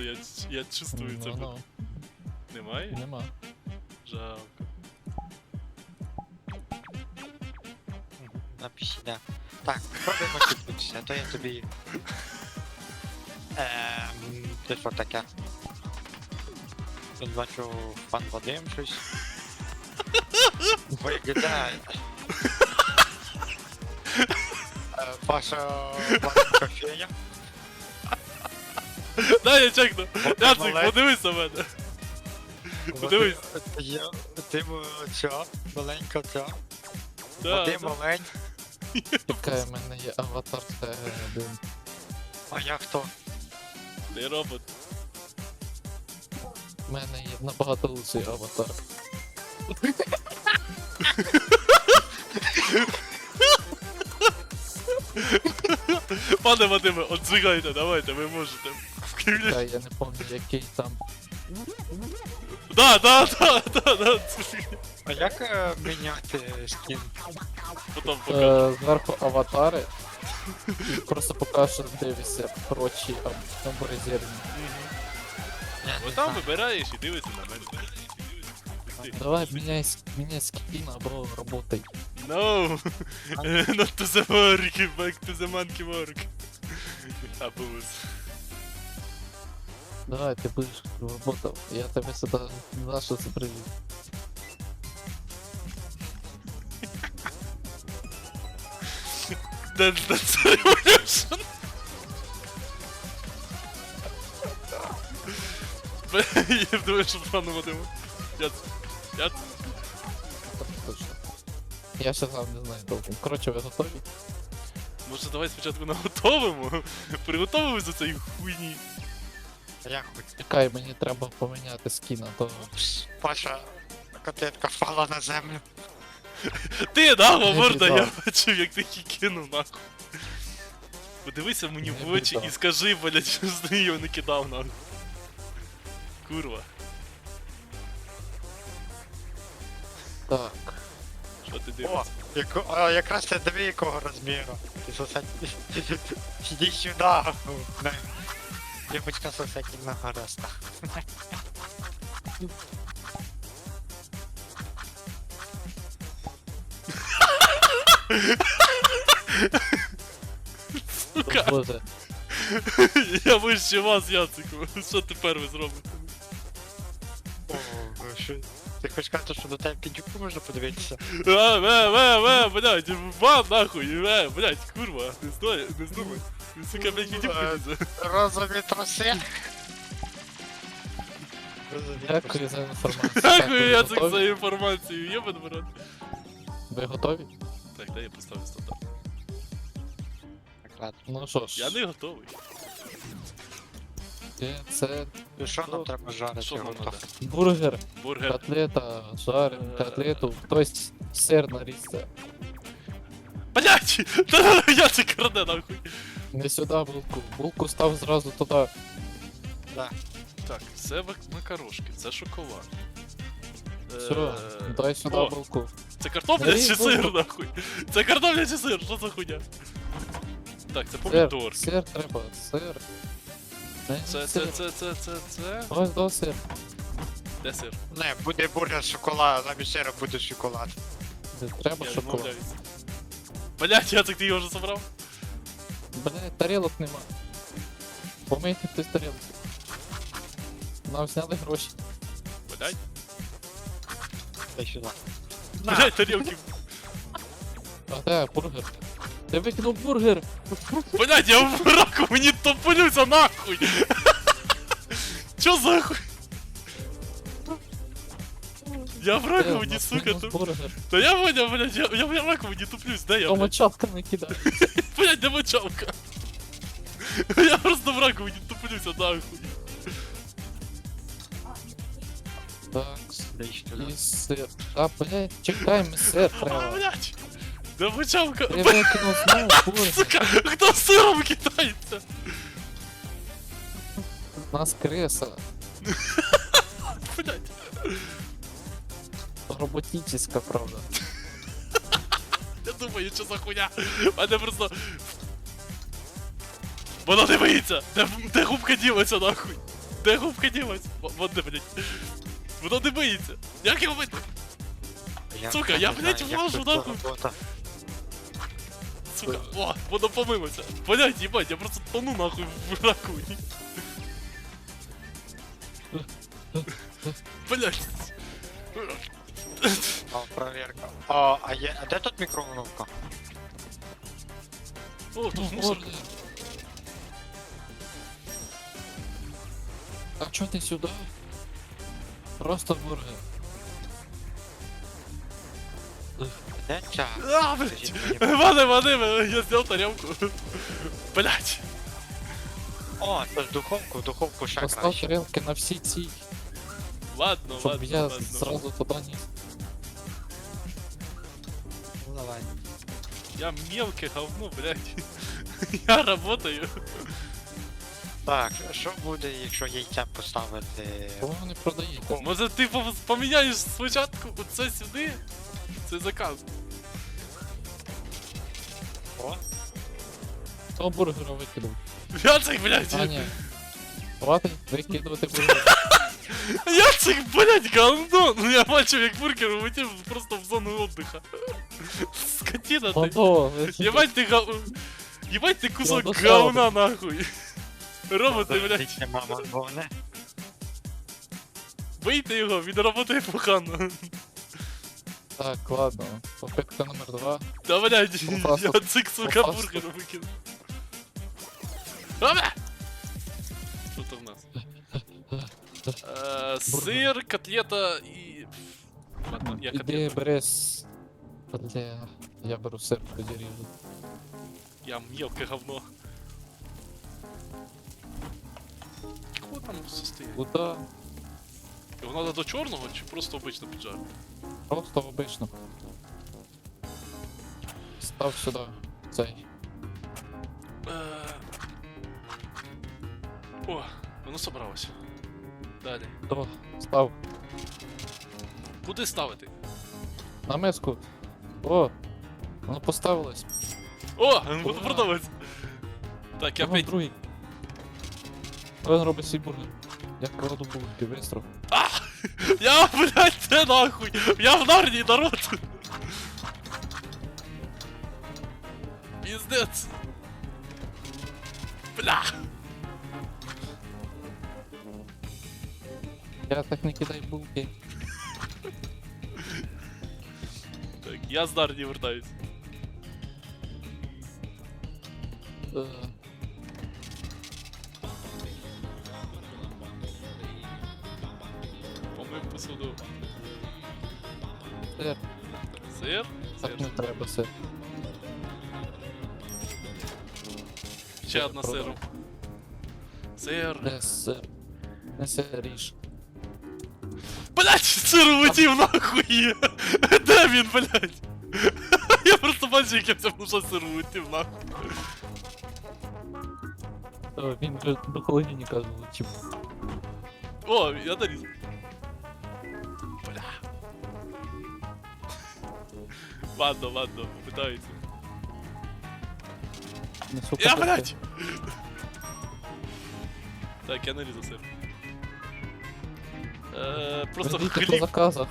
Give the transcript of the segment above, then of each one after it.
просто я, я чувствую це. Ну, ну, Немає? нема. Жалко. Напиши, да. Так, пробуємо кіпнутися, а то я тобі. Ем, це що таке? Тут бачу пан Вадим щось. Виглядає. Е, Ваша маленька фея. Дай я чекну. Яцик, Малець. подивись на мене. Подивись. Я, ти ця, маленька ця. Да, Вадим да. Чекай, в мене є аватар, це один. А я хто? Ти робот. В мене є набагато лучший аватар. Пане Вадиме, отзвигайте, давайте, ви можете. Чекай, я не пам'ятаю, який там. Да, да, да, да, да. А як е, міняти скін? Покажу. Е, зверху аватари. І просто покажу, дивишся прочі аб- або резервні. Я не там знаю. вибираєш і дивишся на мене. Давай міняй, ск- міняй скін або роботай. No! Not to the work, back to the monkey work. Абуз. Давай, ти будеш роботав. Я тебе сюди на що це привів. Revolution. Я думаю, що пану Вадиму. Я... Я... Так, точно. Я ще сам не знаю толком. Коротше, ви готові? Може давай спочатку наготовимо? Приготовимось до цієї хуйні. Я хоч. Чекай, мені треба поміняти скін, а то. Пс, Паша, котлетка впала на землю. Ти, да, морда, я бачив, як ти її кинув нахуй. Подивися мені в очі і скажи, блядь, що з нею не кидав нахуй. Курва, Так. що ти О, дивишся? яко, а, якраз це диви якого розміру. Ти сосед... Іди сюди. Не. Дівочка сосекільного роста. Сука, Боже, я вище вас, Яцику. Що тепер ви зробите? О, що? Ти хочеш сказати, що до тебе підюку можна подивитися? А, ве, ве, ве, блядь, ба, нахуй, ве, блядь, курва, не знаю, не здумай. Сука, блядь, іди полізе. Розові троси. Дякую за інформацію. Так, Дякую, ви Яцик, готові? за інформацію, єбан, брат. Ви готові? Так, дай я поставлю стандарт. Ладно. Ну що ж, Я не готовий. е, це І що нам треба жарити? Що нам Готов. надо? бургер, Бургер. котлета, жарим, Е. котлету, хтось сир нарізце. Блять! Та Яцик краде нахуй. Не сюди булку. Булку став зразу туди. Так, це вак- макарошки, це шоколад. Все, Е, дай сюди о. булку. Це картопля чи сир нахуй? Це картопля чи сир? Що за хуйня? Так, це Сир, помідор. сир треба, сир. Не, Це, це, сир. це, це, це, це. Ось до сир. Де сир? Не, буде бургер шоколад, замість сира буде шоколад. Треба Я шоколад. відмовляюсь. Блять, Яцик, ти його вже собрав? Блять, тарілок нема. Помийте хтось тарілки. Нам зняли гроші. Блять, Дай сюди. блять, тарілки. А де бургер? Ти викинув бургер! Блять, я в раку, мені топлюся нахуй! Чо за хуй? Я в Де, раковині, нас сука, мінус туп... бургер. Та я поняв, блядь, я, я в раковині туплюсь, де я, То блядь? мочалками кидає. Блядь, де мочалка? Я просто в раковині туплюся, нахуй. Так, Дай сюди. і сир. А, блять, чекай, ми сир А, треба. блядь! Де мочалка? Ти викинув знову бургер. Сука, хто сиром кидається? У нас криса. Блядь. Роботическа, правда. Я думаю, що за хуйня? Мене просто... Воно не боїться! Де, де губка ділася, нахуй? Де губка ділась? Во- Вон де, блядь. Воно не боїться. Як його бити? Сука, я, блядь, влажу, нахуй. Сука, о, воно помилося. Блядь, їбать, я просто тону нахуй в раковині. Блядь. О, проверка. А, а, є, а де тут мікроволновка? О, тут Ну, мусор. ордер. А чо ти сюди? Просто бургер. Де ця? А, блядь. Вади, вади, я зняв тарелку. Блядь. О, це ж духовку, в духовку ще Постав краще. тарелки на всі ці, Ладно, щоб ладно, я ладно. зразу туди ніс. Я мелкое говно, блядь. Я работаю. Так, що буде, якщо яйця поставити? Кого ви не продаєте? Може ти пом- поміняєш спочатку оце сюди? Це заказ. О, Хто бургера викидав? Яцик, блядь! А, ні. Хватить викидувати бургер. Яцик, блядь, говно! Ну я бачив, як бургер улетів просто в зону отдыха. Скотина ти. Ото, Єбать ти гав... Єбать ти кусок Ну, достав. говна нахуй. Роботи, блядь, Дивіться, мама, головне. бийте його, він работає погано. Так, ладно. Попитка номер два. Та блядь, Попасу. Яцик, сука, Попасу. бургер викинув. Опа! Що там в нас? Е, Сир, котлета і... Ладно, я Іди котлету. бери с... Бля, я беру сир тоді ріжу. Я мелкое говно. Кого там состоит? Куда? Його надо до чорного чи просто обично піджар? Просто обично. Став сюди. Цей. Е, О, воно собралося. Далі. То, став. Куди ставити? На миску. О! Воно поставилось. О, Ура. продавати. Так, я опять... другий. Він робить свій бургер. Я кладу булки, вистров. А! Я, блядь, це нахуй! Я в нарнії, народ! Пиздец! Бля! Я так не кидай булки. я з нарнії вертаюсь. Е, Помив посуду. Сир. Сир? Сир. Так не треба сир. Ще одна Продав. сиру. Сир. Де сир? Не сир ріж. Блять, сир улетів нахуй! Де він, блять? Я просто бачу, як я в цьому що сир улетів нахуй. Е, Він же до холодильника залетів. О, я доріз. Бля. Ладно, ладно, питаюся. Несу Я, котлети. блять! Так, я нарізав сир. Е, просто Верніть по хліб, заказах.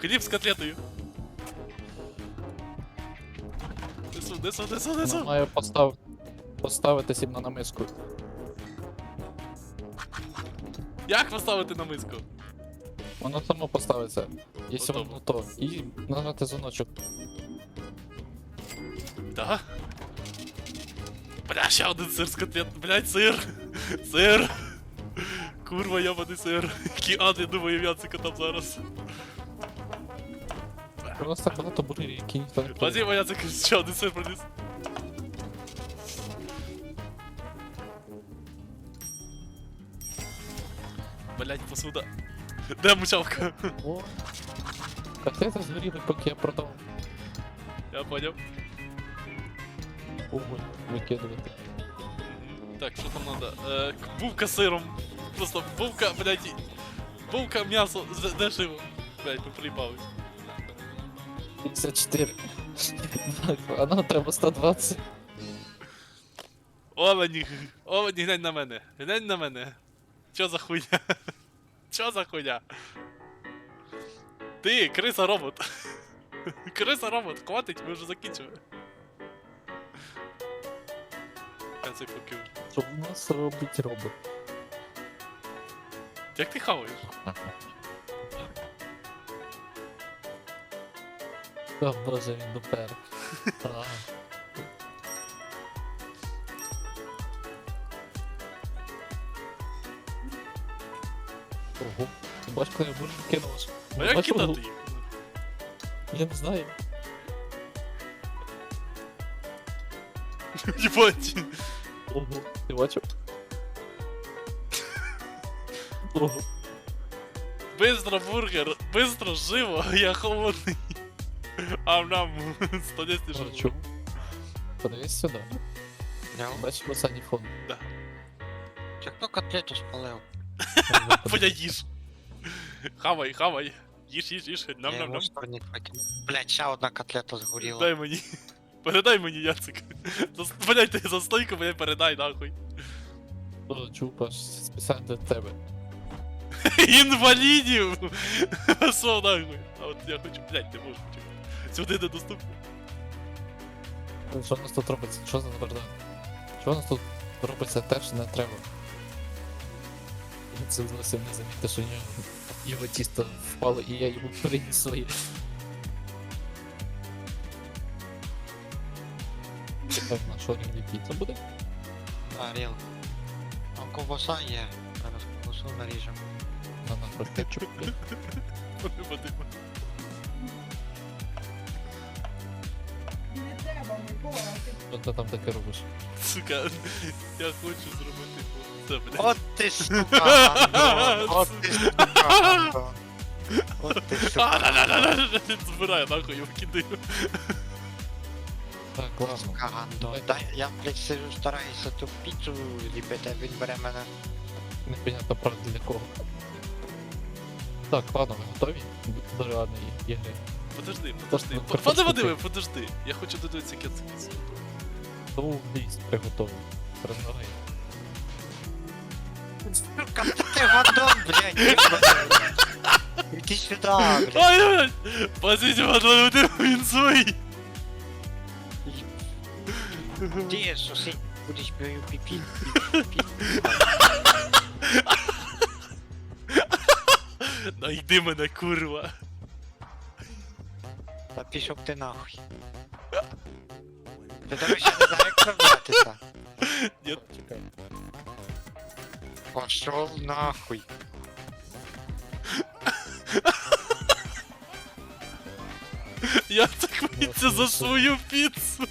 хліб з котлетою. Несу, несу, несу, Вона несу. має постав... поставити сім'я на миску. Як поставити на миску? Воно само поставиться. Якщо Готово. воно то. І нажати дзвоночок. Да? Бля, ще один сир з котлет, блядь, сир! Сир! Курва, ябаний сир. Ад, я думаю, м'яцика там зараз. У нас так багато бургерів, які ніхто не пробує. Спасибо, Яцик, ще один сир приніс. Блять, посуда. Де мучалка? О, Котлети згоріли, поки я продав. Я поняв. Уголь викидувати. Так, що там надо? Е, к- булка з сиром. Просто булка, блядь, і- булка, м'ясо, з- дешево. Блядь, ми приїбались. 54. Так, а нам треба 120. Олені, Олені, глянь на мене. Глянь на мене. Чо за хуйня? Чо за хуйня? Ти, криса робот. Криса робот, хватить, ми вже закінчили. Я покив. Що в нас робить робот? Як ти хаваєш? О, боже, він допер. А. Ого, ти бачиш, коли я бургер кинув? А як Бачиш, кидати ого? їх? Я не знаю. Єбать. Ого, ти бачив? Ого. Быстро бургер, быстро, живо, я холодний. Ам нам 110 А живо. чому? Подивись сюди. Я Бачиш останній фон. чи хто котлету спалив? Поня їж. Хавай, хавай. Їж, їж, їж, нам нам нам. Блять, ще одна котлета згоріла. Дай мені. Передай мені, Яцик. Блядь, ти за стойку мені передай, нахуй. О, чупаш, спеціально для тебе. Інвалідів! Що нахуй? А от я хочу, блядь, не можу. Чекай. Сюди недоступно. Що у нас тут робиться? Що за бардак? Що у нас тут робиться те, що не треба? Я це зовсім не замітив, що нього його тісто впало і я йому приніс своє. Так, на що він піца буде? А, ріл. А ковбаса є. Зараз ковбасу наріжемо. На на трохи кетчуп. Що ти там таке робиш? Сука, я хочу зробити це, блядь. От ти сука, Антон! От ти Антон! От ти А, сука, да-да-да-да, Збираю, нахуй, його кидаю. Так, ладно. сука, Антон. Дай, я, блядь, сижу, стараюся ту піцу ліпити, а він бере мене. Непонятно правда для кого. Так, ладно, ви готові до реальної ігри. Подожди, подожди. ну, Пане картошку Вадиме, подожди. Я хочу додивитися кінець. Тому ліс приготовий. Розгорай. Сука, та ти гандон, блядь, ебаний. Іди сюди, блядь. Ай, блядь! Спасите, Вадиме, Вадиме, він свій! Ти, сусід, будеш мою піпі. Найди мене, курва. Та пішов ти нахуй. Ти до речі, не знаю, як справлятися. Ні, Чекай. Пошов нахуй. я так боїться за свою піцу.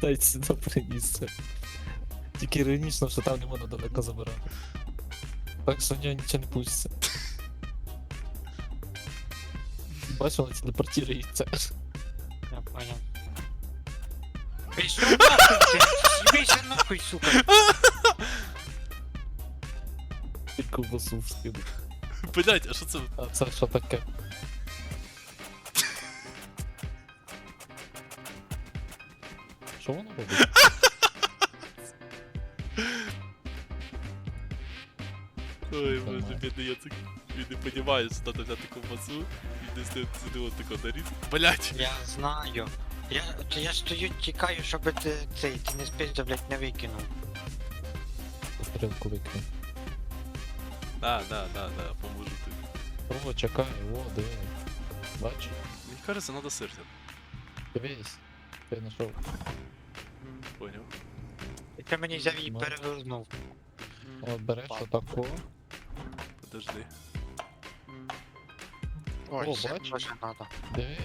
Дай сюди приніс це. Тільки іронічно, що там не можна далеко забирати. Так що в нього нічого не вийде. Бачиш, вона телепортується. Я понял. Пішов нахуй, блядь. Съебися нахуй, сука. І ковбасу в спину. Блять, а що це? А це що таке? Що воно робить? Ой, боже, бідний Яцик. Він не понімає, що треба взяти ковбасу і десь сюди сюди от тако наріз. Блять! Я знаю. Я, то я стою, тікаю, щоб ти цей, ти не спизда, блядь, не викинув. Стрілку викинь. Да, да, да, да, поможу тобі. О, чекай, о, диви. Бачиш? Мені кажется, надо сир. Дивись. Ти знайшов. Поняв. І ти мені взяв і Ну. перевернув. От береш отаку. Подожди. Ой, О, це бачиш? дуже надо. Диви.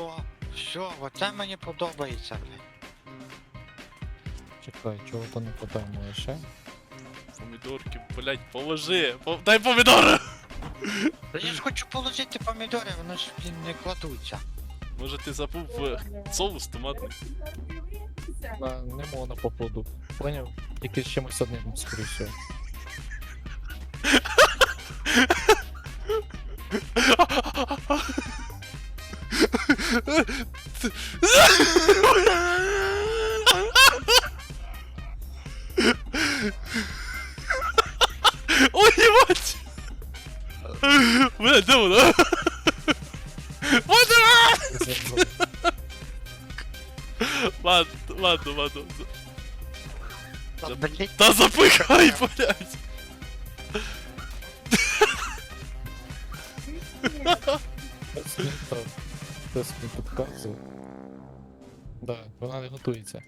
О, все, оце мені подобається, блядь. Чекай, чого то не подаємо ще? Помідорки, блять, положи! По... Дай помідори! Та я ж хочу положити помідори, вони ж, блін, не кладуться. Може ти забув е, соус томатний? На, не можна походу. Поняв? Тільки з чимось одним, скоріше. Вона! Я забув. Ладно, ладно, ладно. Та, блядь, Та запихай, блядь! Це не собі підказує. Да, вона не готується.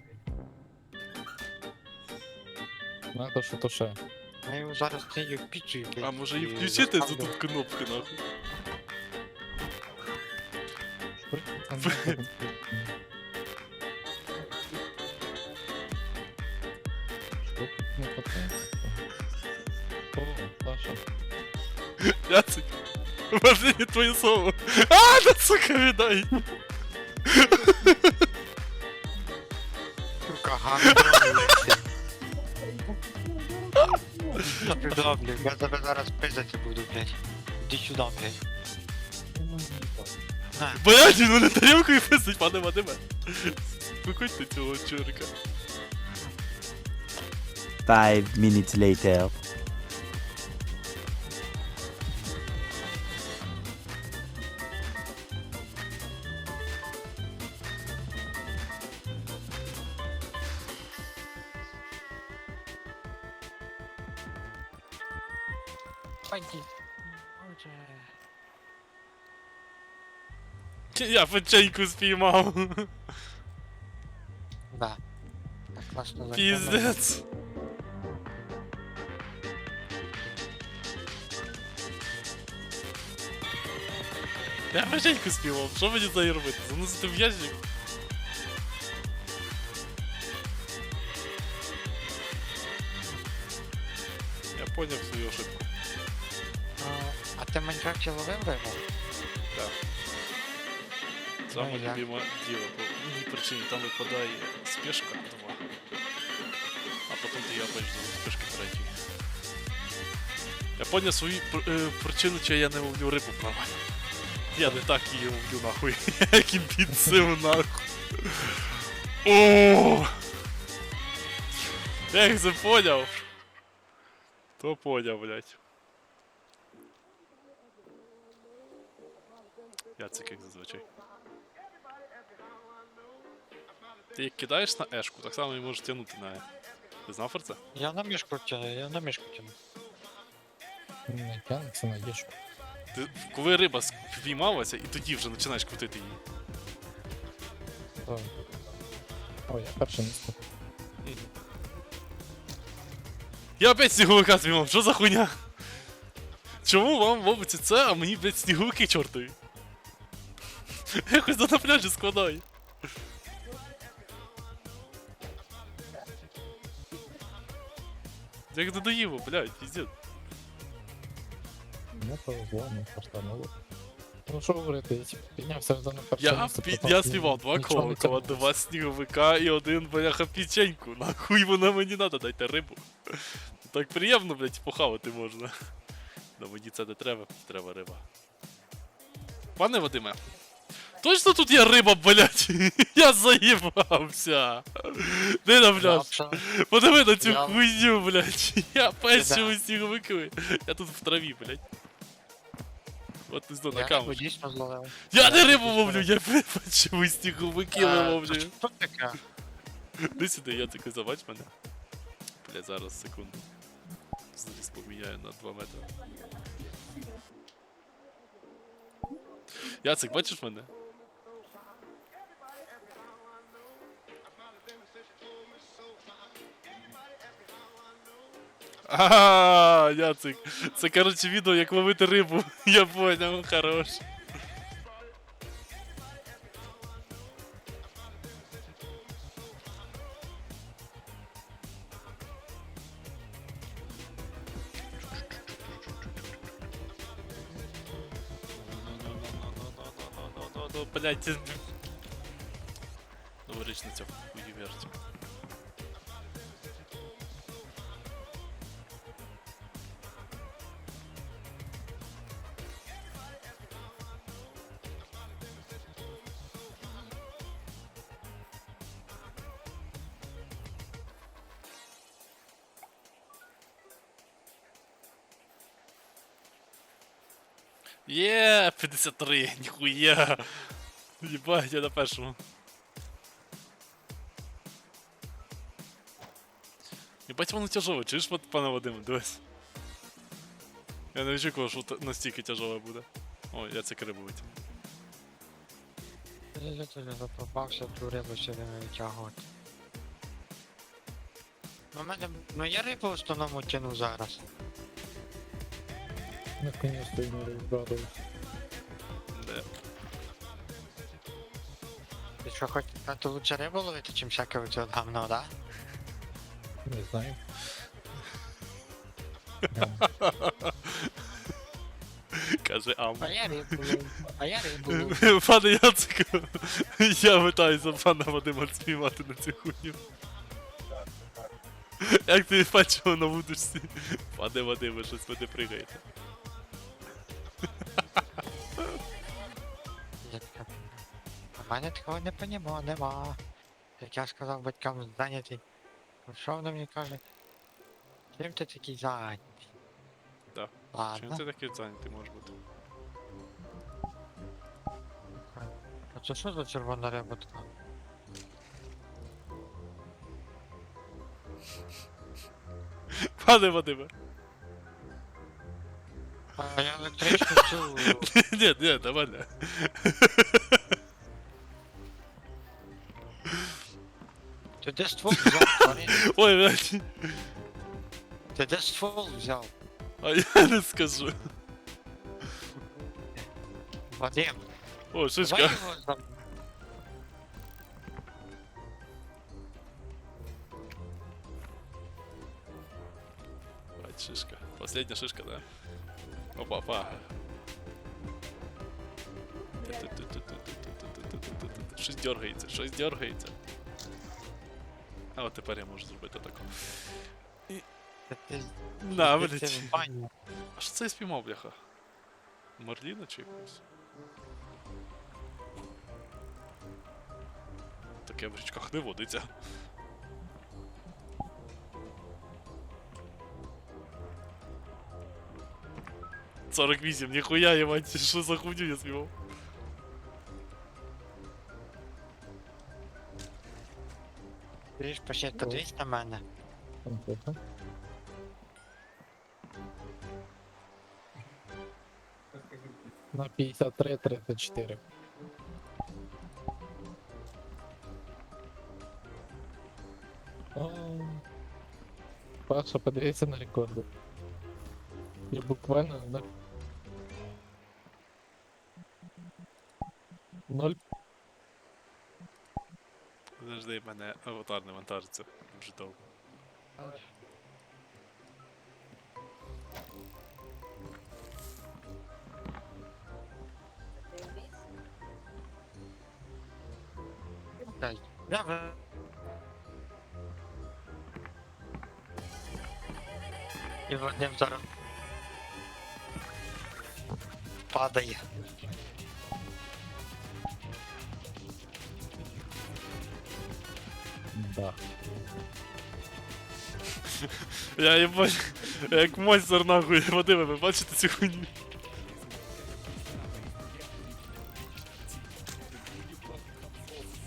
Надо що то ще. Я його зараз не в пічу, блядь. А може і і включити за заставлю. тут кнопки, нахуй? Не хватає. О, Даша. Яцик. Може не твоє слово. А, да сука, віддай! Сука, гандон, Сюда, блядь, я тебе зараз пиздити буду, блядь. Іди сюди, блядь. На, Блядь, він мене тарілкою писать, пане Вадиме. Виконьте цього чурика. Five minutes later. Я печеньку спіймав. Да. Так класно закинув. Піздець. Я печеньку спіймав, що мені нею робити? Заносити в ящик? Я поняв свою ошибку. А, А ти Майнкрафті ловив рибу? Саме Ну, як? діло, по одній причині там випадає спешка два. А потім ти япаєш до спешки третьої. Я поняв свою пр- е, причину, чого я не ловлю рибу нормально. Я не так її ловлю нахуй, як імпіцив нахуй. О! Я їх це поняв. То поняв, блядь. Яцик, як зазвичай. Ти як кидаєш на ешку, так само і можеш тягнути на е. Ти знав про це? Я на мішку тяну, я на мішку тяну. Не тягнеться на єшку. Ти, коли риба спіймалася, і тоді вже починаєш крутити її. Так. Ой, я перше місце. Я опять сніговика спіймав, що за хуйня? Чому вам робиться це, а мені, блядь, сніговики чортові? Якось на пляжі складай. Як надоїло, блядь, піздець. Не повезло, не фартануло. Ну що говорити, я піднявся вже на перше Я, місце. пі- потім я співав два нічого не два сніговика і один бляха печеньку. Нахуй вона мені надо, дайте рибу. Так приємно, блядь, похавати можна. Да мені це не треба, треба риба. Пане Вадиме, точно тут є риба, блядь? Я заїбався. Де на пляж? Подиви на цю Я- хуйню, блядь. Я перший Да. сніговики. Я тут в траві, блядь. От не знаю, на зловив. Я не рибу ловлю, я бачив сніговики А, ловлю. Що таке? Іди сюди, я таки забач мене. Бля, зараз секунду. Зріз поміняю на 2 метри. Яцик, бачиш мене? А, Яцик. Це коротше відео, як ловити рибу. Я поняв, хорош. Є, 53, ніхуя. Єбать, я на першому. Єбать воно тяжове, чуєш, пане Вадиме, дивись. Я не очікував, що настільки тяжове буде. О, я це крибу витягну. Я теж запропався ту рибу все время витягувати. Ну, мене, ну я рибу в основному тяну зараз. Наконец-то не розбавився. Де? Ти що хоч а то лучше рибу ловити, чим всяке оце от гамно, да? Не знаю. Каже ам. А я рибу ловлю, а я рибу ловлю. Пане Яцику, я питаюся пана Вадима співати на цю хуйню. Як ти бачив на вудочці? Пане Вадиме, щось ви не пригаєте. Мене такого не понімало, нема. Як я сказав батькам зайнятий. Ну що вони мені кажуть? Чим ти такий зайнятий? Да. Чим ти такий зайнятий можеш бути? А це що за червона риба така? Пане Вадиме. А я електричну цю. Ні, ні, давай не. Ти де ствол взяв, тварин? Ой, блядь, Ти де ствол взяв? а я не скажу. Вадим, О, давай шишка. його за... Бать, шишка. Последняя шишка, да? Опа, опа. Щось дергається, щось дергається. А от тепер я можу зробити. Ти, ти, На, блядь. А що це я спіймав, бляха? Марліна чи якусь? Таке в річках не водиться. Сорок вісім, ніхуя, єбать, що за хуйню я співав? Криш, почать подивись на мене. На 53, 34. Паша, подивися на рекорди. Я буквально на 0 Awatar na mantarce. Brzydał. Daj. Dawaj. Nie wiem, zaraz. Padaj. Да. Я їбать, як монстр нахуй, Вадиме, ви бачите цю хуйню?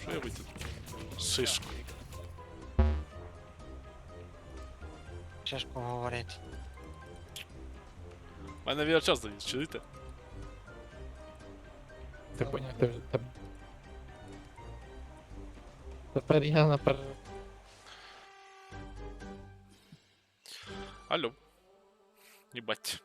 Що я витягну? Шишку. Чешку говорити. У мене VR-час завіс, чуєте? Ти поняв, ти теп- Тепер я напер... Алло. Єбать.